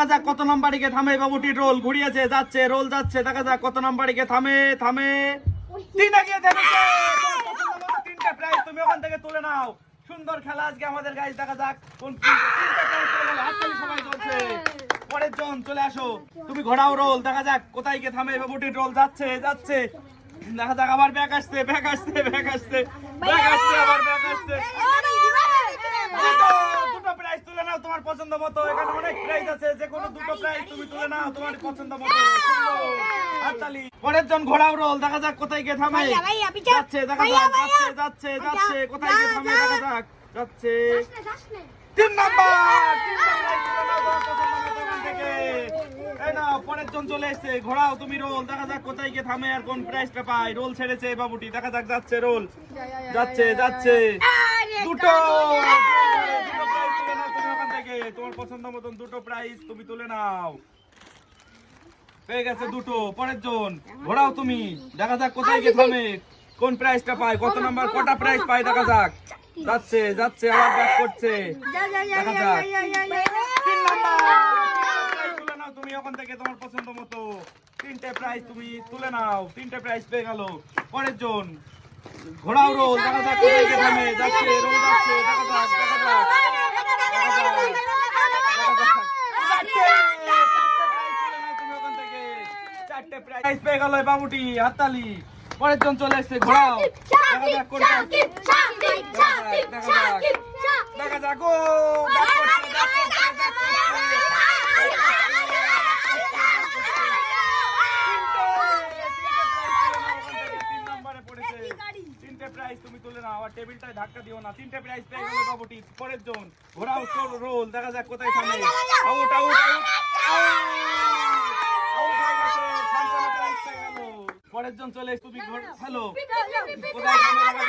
দেখা যাক কত নাম্বারিকে থামে বাবুটি রোল ঘুরিয়েছে যাচ্ছে রোল যাচ্ছে দেখা যাক কত নাম্বারিকে থামে থামে তিনে গিয়ে থেমেছে তিনটা প্রাইজ তুমি ওখান থেকে তুলে নাও সুন্দর খেলা আজকে আমাদের গাইজ দেখা যাক কোন চলছে পরের জন চলে আসো তুমি ঘোড়াও রোল দেখা যাক কোথায় গিয়ে থামে বাবুটির রোল যাচ্ছে যাচ্ছে দেখা যাক আবার ব্যাক আসছে ব্যাক আসছে ব্যাক আসছে ব্যাক আসছে আবার ব্যাক আসছে দুটো দুটো প্রাইজ তুলে নাও তোমার পছন্দ মতো। এখানে অনেক প্রাইজ আছে যে কোনো দুটো প্রাইজ তুমি তুলে নাও তোমার পছন্দ মতো। হাততালি পরের জন ঘোড়াও রোল দেখা যাক কোথায় গিয়ে থামে। ভাইয়া, ভাইয়া, পিছা। যাচ্ছে দেখা যাক যাচ্ছে যাচ্ছে যাচ্ছে কোথায় গিয়ে থামে দেখা যাক যাচ্ছে। তিন নাম্বার পরের জন চলে এসেছে ঘোড়াও তুমি রোল দেখা যাক কোথায় গিয়ে থামে আর কোন প্রাইজটা পায়। রোল ছেড়েছে বাবুটি দেখা যাক যাচ্ছে রোল যাচ্ছে যাচ্ছে। দুটো প্রাইজ তুলে নাও তুমি ওখান থেকে তোমার পছন্দ মতন দুটো প্রাইজ তুমি তুলে নাও। পেয়ে গেছে দুটো, পরের জন। ঘোরাও তুমি, দেখা যাক কোথায় গিয়ে কোন প্রাইজটা পায়, কত নাম্বার কটা প্রাইজ পায়, দেখা যাক। যাচ্ছে যাচ্ছে, আবার ব্যাক করছে। দেখা যাক। তুমি থেকে তোমার পছন্দ মতো। তিনটে প্রাইজ তুমি তুলে নাও, তিনটে পেয়ে গেল। পরের জন। ঘোড়াও রোল দেখা যাক। চারটে। প্রাইজ পেয়ে গেল বাবুটি হাততালি। পরের জন চলে এসছে ঘোরাও। দেখা যাক দেখা যাক ও back করছে, back করছে, back করছে। তিন নম্বরে পড়েছে। তুমি তুলে নাও আর টেবিলটায় ধাক্কা দিও না তিনটে প্রাইজ পেয়ে গেলে বাবুটি পরের জন ঘোড়াও চোর রোল দেখা যাক কোথায় থামে আউট আউট আউট পরের জন চলে তুমি ঘর হ্যালো কোথায় থামে দেখা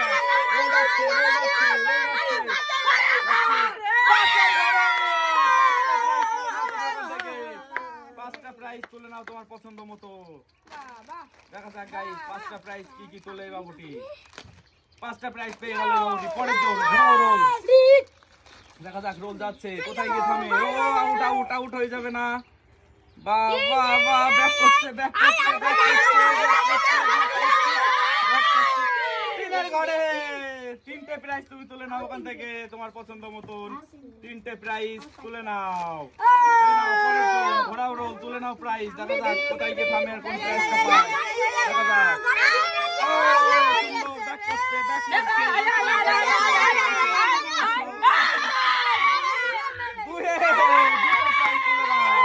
পাঁচটা প্রাইজ তুলে নাও তোমার পছন্দ মতো দেখা যাক গাইস পাঁচটা প্রাইজ কি কি তোলে বাবুটি পাঁচটা প্রাইজ পেয়ে গেল এই পরের জন ঘোড়াও রোল। দেখা যাক রোল যাচ্ছে। কোথায় গিয়ে থামে? ও আউট আউট আউট হয়ে যাবে না। বা বা ব্যাক করছে ব্যাক করছে ব্যাক করছে ঘরে। তিনটে প্রাইজ তুমি তুলে নাও ওখান থেকে তোমার পছন্দ মতন। তিনটে প্রাইজ তুলে নাও। ঘোড়াও রোল তুলে নাও প্রাইজ দেখা যাক কোথায় গিয়ে থামে আর কোন প্রাইজটা পায়। দেখা যাক ও, সুন্দর, back করছে, back করছে, back করছে। দুয়ে, দুটো প্রাইজ তুলে নাও।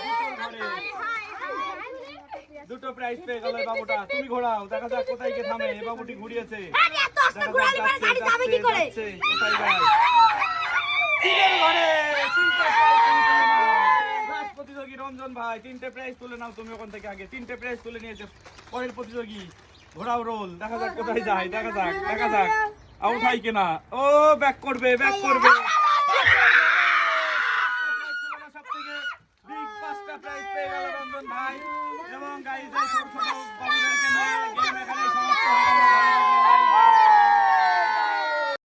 দুটোর ঘরে। প্রাইজ পেয়ে গেল বাবুটা। তুমি ঘোরাও দেখা যাক কোথায় গিয়ে থামে। এই বাবুটি ঘুরিয়েছে। Last প্রতিযোগী রঞ্জন ভাই তিনটে প্রাইজ তুলে নাও তুমি ওখান থেকে আগে। তিনটে প্রাইজ তুলে নিয়েছে পরের প্রতিযোগী। ঘোরাও রোল দেখা যাক কোথায় যায় দেখা যাক দেখা যাক। আউট হয় কিনা। ও ব্যাক করবে ব্যাক করবে। 啊八十加一